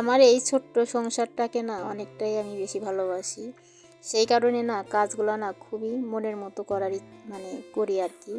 আমার এই ছোট্ট সংসারটাকে না অনেকটাই আমি বেশি ভালোবাসি। সেই কারণে না কাজগুলো না খুবই মনের মতো করার মানে করি আর কি।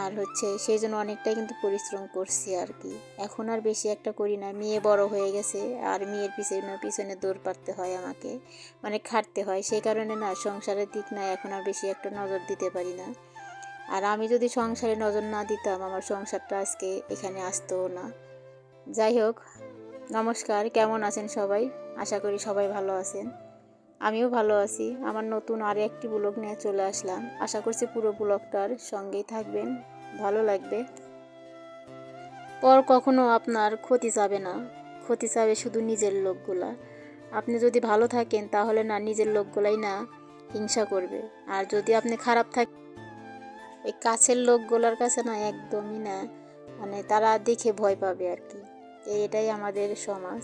আর হচ্ছে সেই জন্য অনেকটাই কিন্তু পরিশ্রম করছি আর কি। এখন আর বেশি একটা করি না। মেয়ে বড় হয়ে গেছে আর মেয়ের পিছনে পিছনে দৌড় পারতে হয় আমাকে মানে খাটতে হয়। সেই কারণে না সংসারের দিক না এখন আর বেশি একটা নজর দিতে পারি না। আর আমি যদি সংসারে নজর না দিতাম, আমার সংসারটা আজকে এখানে আসতো না। যাই হোক নমস্কার, কেমন আছেন সবাই? আশা করি সবাই ভালো আছেন। আমিও ভালো আছি। আমার নতুন আরও একটি ব্লগ নিয়ে চলে আসলাম। আশা করছি পুরো ব্লগটার সঙ্গেই থাকবেন। ভালো লাগবে। পর কখনো আপনার ক্ষতি চাবে না। ক্ষতি চাবে শুধু নিজের লোকগুলা। আপনি যদি ভালো থাকেন, তাহলে না নিজের লোকগুলাই না হিংসা করবে। আর যদি আপনি খারাপ থাকেন এই কাছের লোকগুলোর কাছে না একদমই না। মানে তারা দেখে ভয় পাবে আর কি। এটাই আমাদের সমাজ।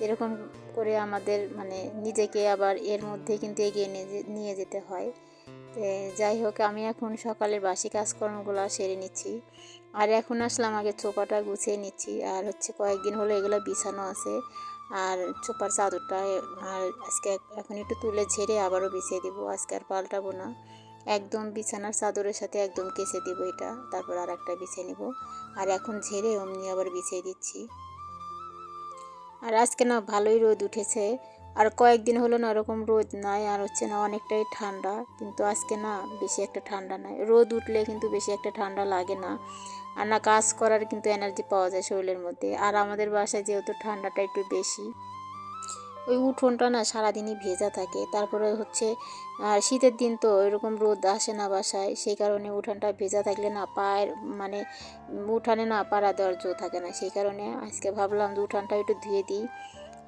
এরকম করে আমাদের মানে নিজেকে আবার এর মধ্যে কিন্তু এগিয়ে নিয়ে যেতে হয়। যাই হোক, আমি এখন সকালের বাসি কাজকর্মগুলো সেরে নিচ্ছি। আর এখন আসলাম আগে চোপাটা গুছিয়ে নিচ্ছি। আর হচ্ছে কয়েকদিন হলো এগুলো বিছানো আছে। আর চোপার চাদরটা আর আজকে এখন একটু তুলে ঝেড়ে আবারও বিছিয়ে দিব। আজকে আর পাল্টাবো না। একদম বিছানার চাদরের সাথে একদম কেচে দিব এটা। তারপর আর একটা বিছিয়ে নিব। আর এখন ঝেড়ে অমনি আবার বিছিয়ে দিচ্ছি। আর আজকে না ভালোই রোদ উঠেছে। আর কয়েকদিন হলো না ওরকম রোদ নাই, আর হচ্ছে না অনেকটাই ঠান্ডা। কিন্তু আজকে না বেশি একটা ঠান্ডা নাই। রোদ উঠলে কিন্তু বেশি একটা ঠান্ডা লাগে না। আর না কাজ করার কিন্তু এনার্জি পাওয়া যায় শরীরের মধ্যে। আর আমাদের বাসায় যেহেতু ঠান্ডাটা একটু বেশি। ওই উঠোনটা না সারাদিনই ভেজা থাকে। তারপরে হচ্ছে, আর শীতের দিন তো এরকম রোদ আসে না বাসায়, সেই কারণে উঠানটা ভেজা থাকলে না পায়ের মানে উঠানে না পাড়া দেওয়ার জো থাকে না। সেই কারণে আজকে ভাবলাম যে উঠানটা একটু ধুয়ে দিই।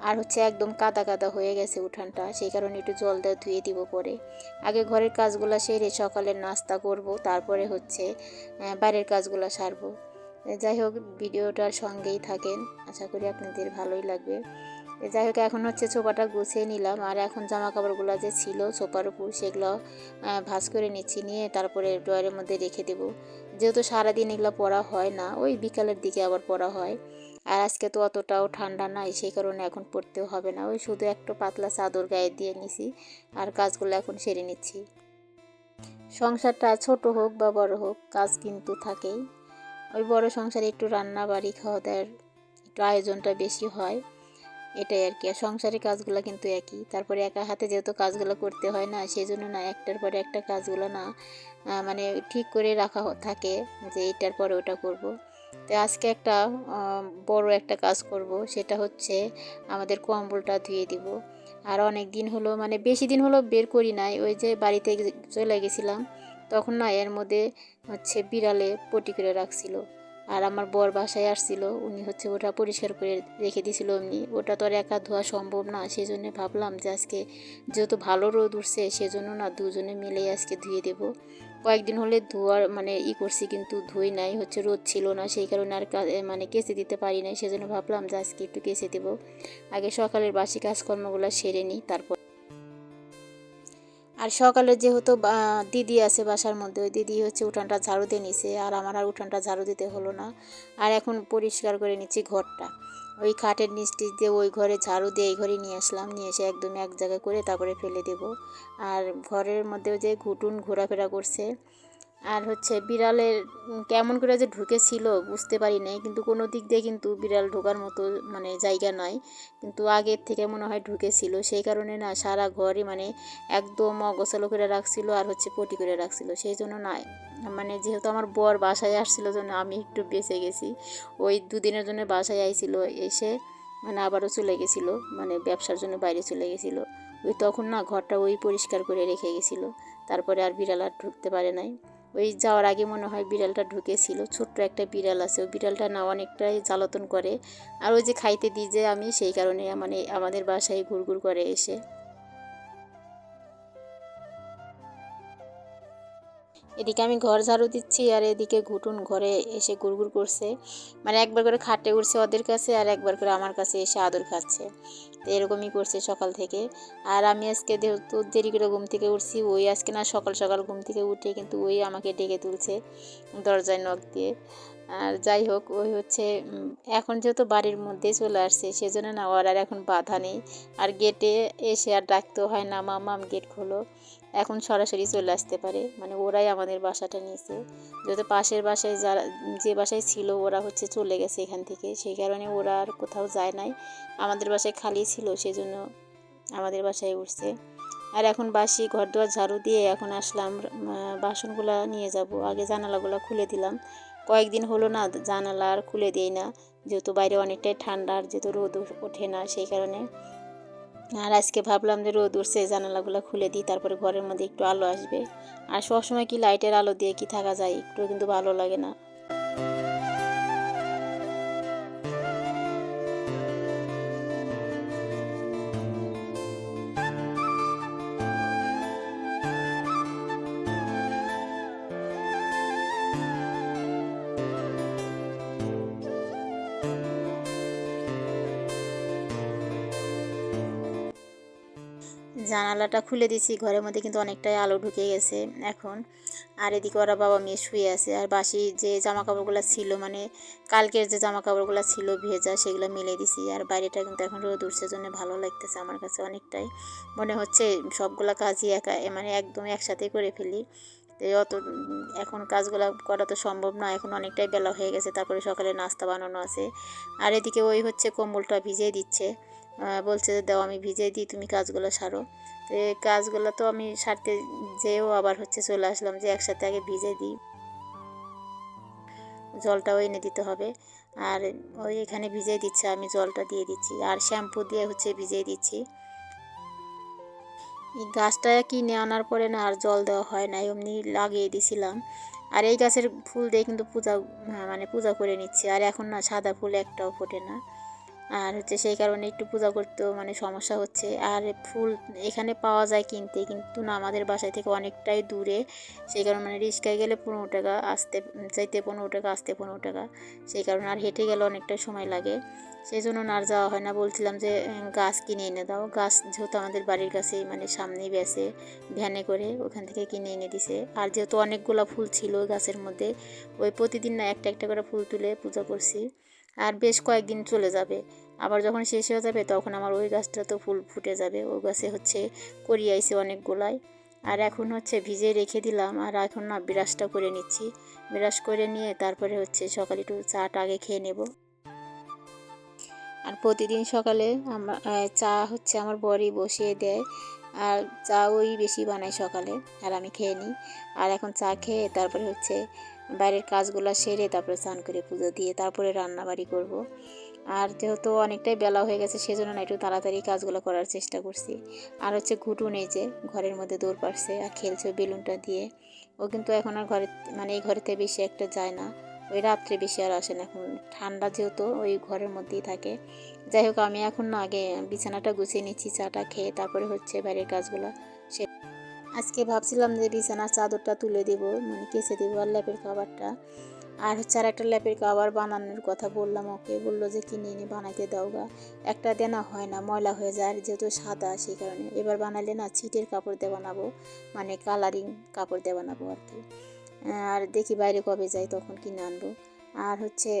আর হচ্ছে একদম কাদা কাদা হয়ে গেছে উঠানটা, সেই কারণে একটু জল দিয়ে ধুয়ে দিব পরে। আগে ঘরের কাজগুলো সেরে সকালের নাস্তা করব, তারপরে হচ্ছে বাইরের কাজগুলো সারবো। যাই হোক, ভিডিওটার সঙ্গেই থাকেন। আশা করি আপনাদের ভালোই লাগবে। যাই হোক, এখন হচ্ছে চোপাটা গুছিয়ে নিলাম। আর এখন জামা কাপড়গুলো যে ছিল সোপার উপর সেগুলো ভাঁজ করে নিচ্ছি, নিয়ে তারপরে ড্রয়ারের মধ্যে রেখে দেবো। যেহেতু সারাদিন এগুলো পরা হয় না, ওই বিকালের দিকে আবার পরা হয়। আর আজকে তো অতটাও ঠান্ডা নাই, সেই কারণে এখন পরতেও হবে না। ওই শুধু একটু পাতলা চাদর গায়ে দিয়ে নিছি, আর কাজগুলো এখন সেরে নিচ্ছি। সংসারটা ছোট হোক বা বড় হোক, কাজ কিন্তু থাকেই। ওই বড় সংসারে একটু রান্না বাড়ি খাওয়া দাওয়ার একটু আয়োজনটা বেশি হয়। এটাই আর কি। আর সংসারের কাজগুলো কিন্তু একই। তারপরে একা হাতে যেহেতু কাজগুলো করতে হয় না সেই জন্য না, একটার পরে একটা কাজগুলো না মানে ঠিক করে রাখা থাকে যে এইটার পরে ওটা করব। তো আজকে একটা বড় একটা কাজ করব, সেটা হচ্ছে আমাদের কম্বলটা ধুয়ে দিব। আর অনেক দিন হলো মানে বেশি দিন হলো বের করি নাই, ওই যে বাড়িতে চলে গেছিলাম, তখন না এর মধ্যে হচ্ছে বিড়ালে পটি করে রাখছিল। আর আমার বর বাসায় আসছিল, উনি হচ্ছে ওটা পরিষ্কার করে রেখে দিয়েছিল এমনি। ওটা তো আর একা ধোয়া সম্ভব না সেই জন্য ভাবলাম যে আজকে যেহেতু ভালো রোদ উঠছে, সেজন্য না দুজনে মিলেই আজকে ধুয়ে দেব। কয়েকদিন হলে ধোয়ার মানে ই করছি, কিন্তু ধুই নাই, হচ্ছে রোদ ছিল না, সেই কারণে আর মানে কেচে দিতে পারি নাই, সেজন্য ভাবলাম যে আজকে একটু কেচে দেবো। আগে সকালের বাসি কাজকর্মগুলো সেরে নিই, তারপর আর সকালে যেহেতু দিদি আছে বাসার মধ্যে, ওই দিদি হচ্ছে উঠানটা ঝাড়ু দিয়ে নিছে, আর আমার আর উঠানটা ঝাড়ু দিতে হলো না। আর এখন পরিষ্কার করে নিচ্ছি ঘরটা। ওই খাটের নিচ টিচ দিয়ে ওই ঘরে ঝাড়ু দিয়ে এই ঘরে নিয়ে আসলাম, নিয়ে এসে একদম এক জায়গায় করে তারপরে ফেলে দেব। আর ঘরের মধ্যেও যে ঘুটুন ঘোরাফেরা করছে আর হচ্ছে বিড়ালের কেমন করে যে ঢুকেছিল বুঝতে পারি নাই, কিন্তু কোনো দিক দিয়ে কিন্তু বিড়াল ঢোকার মতো মানে জায়গা নয় কিন্তু আগের থেকে মনে হয় ঢুকেছিল, সেই কারণে না সারা ঘরই মানে একদম অগোছালো করে রাখছিল আর হচ্ছে পটি করে রাখছিল। সেই জন্য না মানে যেহেতু আমার বর বাসায় আসছিল জন্য আমি একটু বেঁচে গেছি। ওই দুদিনের জন্য বাসায় আইছিল, এসে মানে আবারও চলে গেছিল মানে ব্যবসার জন্য বাইরে চলে গেছিল। ওই তখন না ঘরটা ওই পরিষ্কার করে রেখে গেছিল, তারপরে আর বিড়াল আর ঢুকতে পারে নাই। ওই যাওয়ার আগে মনে হয় বিড়ালটা ঢুকেছিল। ছোট্ট একটা বিড়াল আছে। ওই বিড়ালটা না অনেকটাই জ্বালাতন করে। আর ওই যে খাইতে দিই যে আমি, সেই কারণে মানে আমাদের বাসায় ঘুরঘুর করে এসে। এদিকে আমি ঘর ঝাড়ু দিচ্ছি আর এদিকে ঘুটুন ঘরে এসে গুড়গুড় করছে। মানে একবার করে খাটে উঠছে ওদের কাছে আর একবার করে আমার কাছে এসে আদর খাচ্ছে। তো এরকমই করছে সকাল থেকে। আর আমি আজকে যেহেতু দেরি করে ঘুম থেকে উঠছি, ওই আজকে না সকাল সকাল ঘুম থেকে উঠে কিন্তু ওই আমাকে ডেকে তুলছে দরজায় নখ দিয়ে। আর যাই হোক, ওই হচ্ছে এখন যেহেতু বাড়ির মধ্যে চলে আসছে, সেজন্য না ওর আর এখন বাধা নেই। আর গেটে এসে আর ডাকতেও হয় না মামাম গেট খোলো। এখন সরাসরি চলে আসতে পারে। মানে ওরাই আমাদের বাসাটা নিয়েছে। যেহেতু পাশের বাসায় যারা, যে বাসায় ছিল, ওরা হচ্ছে চলে গেছে এখান থেকে। সেই কারণে ওরা আর কোথাও যায় নাই। আমাদের বাসায় খালি ছিল, সেজন্য আমাদের বাসায় উঠছে। আর এখন বাসি ঘর দুয়ার ঝাড়ু দিয়ে এখন আসলাম বাসনগুলো নিয়ে যাব। আগে জানালাগুলো খুলে দিলাম। কয়েকদিন হলো না, জানালা আর খুলে দিই না, যেহেতু বাইরে অনেকটাই ঠান্ডা আর যেহেতু রোদ ওঠে না সেই কারণে। আর আজকে ভাবলাম যে রোদ উঠছে, জানালাগুলো খুলে দিই, তারপরে ঘরের মধ্যে একটু আলো আসবে। আর সবসময় কি লাইটের আলো দিয়ে কি থাকা যায় একটু কিন্তু ভালো লাগে না। জানালাটা খুলে দিছি, ঘরের মধ্যে কিন্তু অনেকটাই আলো ঢুকে গেছে এখন। আর এদিকে ওরা বাবা মেয়ে শুয়ে আছে, আর বাসি যে জামা কাপড়গুলো ছিল মানে কালকের যে জামা কাপড়গুলো ছিল, ভেজা, সেগুলো মিলে দিছি। আর বাইরেটা কিন্তু এখন রোদ উঠছে জন্য ভালো লাগতেছে আমার কাছে অনেকটাই। মনে হচ্ছে সবগুলো কাজই একা মানে একদম একসাথে করে ফেলি। অত, এখন কাজগুলো করা তো সম্ভব না, এখন অনেকটাই বেলা হয়ে গেছে, তারপরে সকালে নাস্তা বানানো আছে। আর এদিকে ওই হচ্ছে কম্বলটা ভিজিয়ে দিচ্ছে। বলছে যে, দাও, আমি ভিজিয়ে দিই, তুমি কাজগুলো সারো। তো এই কাজগুলো তো আমি সারতে যেও আবার হচ্ছে চলে আসলাম যে, একসাথে আগে ভিজে দিই। জলটাও এনে দিতে হবে। আর ওই এখানে ভিজিয়ে দিচ্ছে, আমি জলটা দিয়ে দিচ্ছি। আর শ্যাম্পু দিয়ে হচ্ছে ভিজিয়ে দিচ্ছি। এই গাছটা কিনে আনার পরে না আর জল দেওয়া হয় না, এমনি লাগিয়ে দিছিলাম। আর এই গাছের ফুল দিয়ে কিন্তু পূজা মানে পূজা করে নিচ্ছি। আর এখন না সাদা ফুল একটাও ফোটে না। আর হচ্ছে সেই কারণে একটু পূজা করতেও মানে সমস্যা হচ্ছে। আর ফুল এখানে পাওয়া যায় কিনতে, কিন্তু না, আমাদের বাসায় থেকে অনেকটাই দূরে। সেই কারণে মানে রিক্সায় গেলে পনেরো টাকা, আসতে যাইতে পনেরো টাকা, আসতে পনেরো টাকা। সেই কারণে আর হেঁটে গেলে অনেকটা সময় লাগে। সেই জন্য না, আর যাওয়া হয় না। বলছিলাম যে গাছ কিনে এনে দাও। গাছ যেহেতু আমাদের বাড়ির কাছেই মানে সামনেই বেসে, ভ্যানে করে ওখান থেকে কিনে এনে দিছে। আর যেহেতু অনেকগুলো ফুল ছিল গাছের মধ্যে, ওই প্রতিদিন না একটা একটা করে ফুল তুলে পূজা করছি। আর বেশ কয়েকদিন চলে যাবে। আবার যখন শেষ হয়ে যাবে, তখন আমার ওই গাছটা তো ফুল ফুটে যাবে। ওই গাছে হচ্ছে করি আইছে অনেকগুলাই। আর এখন হচ্ছে ভিজে রেখে দিলাম আর এখন না বিরাসটা করে নিচ্ছি। বিরাস করে নিয়ে তারপরে হচ্ছে সকালে একটু চাটা আগে খেয়ে নেব। আর প্রতিদিন সকালে আমার চা হচ্ছে আমার বরই বসিয়ে দেয়। আর চা ওই বেশি বানায় সকালে, আর আমি খেয়ে নিই। আর এখন চা খেয়ে তারপরে হচ্ছে বাইরের কাজগুলো সেরে তারপরে স্নান করে পুজো দিয়ে তারপরে রান্নাবাড়ি করব। আর যেহেতু অনেকটাই বেলা হয়ে গেছে, সেজন্য না একটু তাড়াতাড়ি কাজগুলো করার চেষ্টা করছি। আর হচ্ছে ঘুটু নেই যে ঘরের মধ্যে দৌড় পারছে আর খেলছে বেলুনটা দিয়ে। ও কিন্তু এখন আর ঘরে মানে এই ঘরেতে বেশি একটা যায় না। ওই রাত্রে বেশি আর আসে না এখন। ঠান্ডা যেহেতু ওই ঘরের মধ্যেই থাকে। যাই হোক, আমি এখন না আগে বিছানাটা গুছিয়ে নিচ্ছি চাটা খেয়ে তারপরে হচ্ছে বাইরের কাজগুলো সে আজকে ভাবছিলাম যে বিছানার চাদরটা তুলে দেবো মানে কেচে দেবো আর ল্যাপের খাবারটা। আর হচ্ছে আর একটা ল্যাপের কাবার বানানোর কথা বললাম ওকে, বলল যে কিনে এনে বানাইতে দাও গা। একটা দেনা হয় না, ময়লা হয়ে যায় আর যেহেতু সাদা সেই কারণে। এবার বানালে না ছিটের কাপড় দিয়ে বানাবো মানে কালারিং কাপড় দিয়ে বানাবো আর কি। আর দেখি বাইরে কবে যাই, তখন কিনে আনব। আর হচ্ছে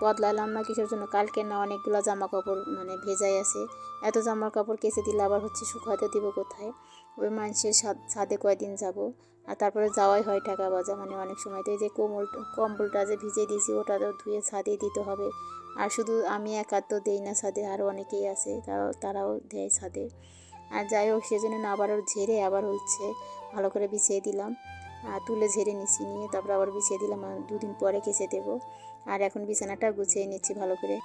বদলালাম না কিসের জন্য? কালকে না অনেকগুলো জামা কাপড় মানে ভেজাই আছে। এত জামা কাপড় কেচে দিলে আবার হচ্ছে শুকাতে দিব কোথায়? ওই মানুষের ছাদে কয়দিন যাব। আর তারপরে যাওয়াই হয় টাকা বাজা মানে অনেক সময় তো এই যে কোমল, কম্বলটা যে ভিজে দিয়েছি ওটা তো ধুয়ে ছাদে দিতে হবে। আর শুধু আমি একা তো দেই না ছাদে আরও অনেকেই আছে তারাও তারাও দেয় ছাদে। আর যাই হোক, সেজন্য না আবার ওর ঝেড়ে আবার হচ্ছে ভালো করে বিছিয়ে দিলাম। আর তুলে ঝেড়ে নিচ্ছি নিয়ে তারপর আবার বিছিয়ে দিলাম। দুদিন পরে কেচে দেবো। আর এখন বিছানাটা গুছিয়ে নিচ্ছি ভালো করে।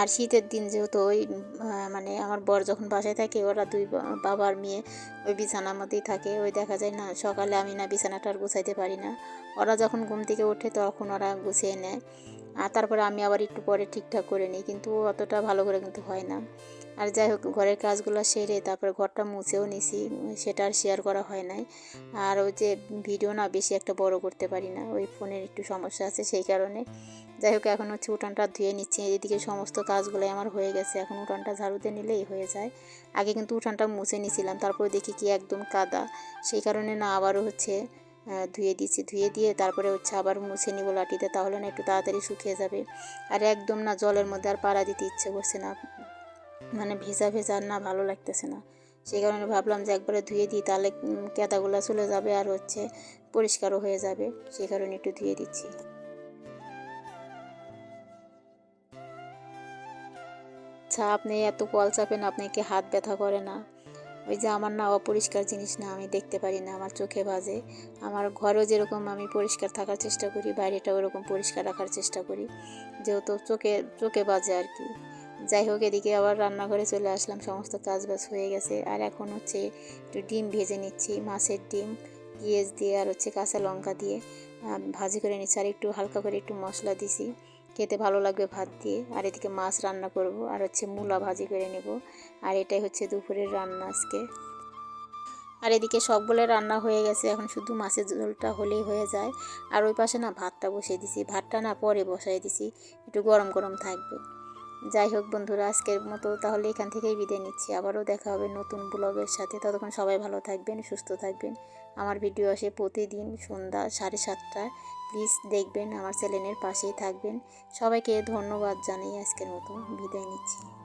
আর শীতের দিন যেহেতু ওই মানে আমার বর যখন বাসায় থাকে, ওরা দুই বাবার মেয়ে ওই বিছানার মধ্যেই থাকে। ওই দেখা যায় না, সকালে আমি না বিছানাটা আর গুছাইতে পারি না। ওরা যখন ঘুম থেকে ওঠে তখন ওরা গুছিয়ে নেয়। আর তারপরে আমি আবার একটু পরে ঠিকঠাক করে নিই, কিন্তু অতটা ভালো করে কিন্তু হয় না। আর যাই হোক, ঘরের কাজগুলো সেরে তারপরে ঘরটা মুছেও নিছি, সেটা আর শেয়ার করা হয় নাই। আর ওই যে ভিডিও না বেশি একটা বড় করতে পারি না, ওই ফোনের একটু সমস্যা আছে সেই কারণে। যাই হোক, এখন হচ্ছে উঠানটা ধুয়ে নিচ্ছি, এদিকে সমস্ত কাজগুলোই আমার হয়ে গেছে। এখন উঠানটা ঝাড়ুতে নিলেই হয়ে যায়। আগে কিন্তু উঠানটা মুছে নিয়েছিলাম তারপরে দেখি কি একদম কাদা। সেই কারণে না আবারও হচ্ছে ধুয়ে দিচ্ছি ধুয়ে দিয়ে তারপরে হচ্ছে আবার মুছে নিব লাঠিতে তাহলে না একটু তাড়াতাড়ি শুকিয়ে যাবে। আর একদম না জলের মধ্যে আর পাড়া দিতে ইচ্ছে করছে না। মানে ভেজা ভেজা আর না ভালো লাগতেছে না। সেই কারণে ভাবলাম যে একবারে ধুয়ে দিই, তাহলে কেদাগুলো চলে যাবে আর হচ্ছে পরিষ্কারও হয়ে যাবে। সেই কারণে একটু ধুয়ে দিচ্ছি। আচ্ছা আপনি এত কল চাপেন, আপনাকে হাত ব্যথা করে না। ওই যে আমার না অপরিষ্কার জিনিস না, আমি দেখতে পারি না, আমার চোখে বাজে। আমার ঘরও যেরকম আমি পরিষ্কার থাকার চেষ্টা করি, বাইরেটাও ওরকম পরিষ্কার রাখার চেষ্টা করি। যেহেতু চোখে চোখে বাজে আর কি। যাই হোক, এদিকে আবার রান্নাঘরে চলে আসলাম, সমস্ত কাজ বাজ হয়ে গেছে। আর এখন হচ্ছে একটু ডিম ভেজে নিচ্ছি, মাছের ডিম, পেঁয়াজ দিয়ে আর হচ্ছে কাঁচা লঙ্কা দিয়ে। ভাজি করে নিচ্ছি, আর একটু হালকা করে একটু মশলা দিছি। খেতে ভালো লাগবে ভাত দিয়ে। আর এদিকে মাছ রান্না করব, আর হচ্ছে মূলা ভাজি করে নেব। আর এটাই হচ্ছে দুপুরের রান্না আজকে। আর এদিকে সবগুলো রান্না হয়ে গেছে, এখন শুধু মাছের ঝোলটা হলেই হয়ে যায়। আর ওই পাশে না ভাতটা বসিয়ে দিছি। ভাতটা না পরে বসাই দিছি, একটু গরম গরম থাকবে। যাই হোক বন্ধুরা, আজকের মতো তাহলে এখান থেকেই বিদায় নিচ্ছি। আবারও দেখা হবে নতুন ব্লগের সাথে। ততক্ষণ সবাই ভালো থাকবেন, সুস্থ থাকবেন। আমার ভিডিও আসে প্রতিদিন সন্ধ্যা সাড়ে সাতটায়। প্লিজ দেখবেন আমার চ্যানেলের পাশেই থাকবেন। সবাইকে ধন্যবাদ জানাই আজকের মতো। বিদায় নিচ্ছি।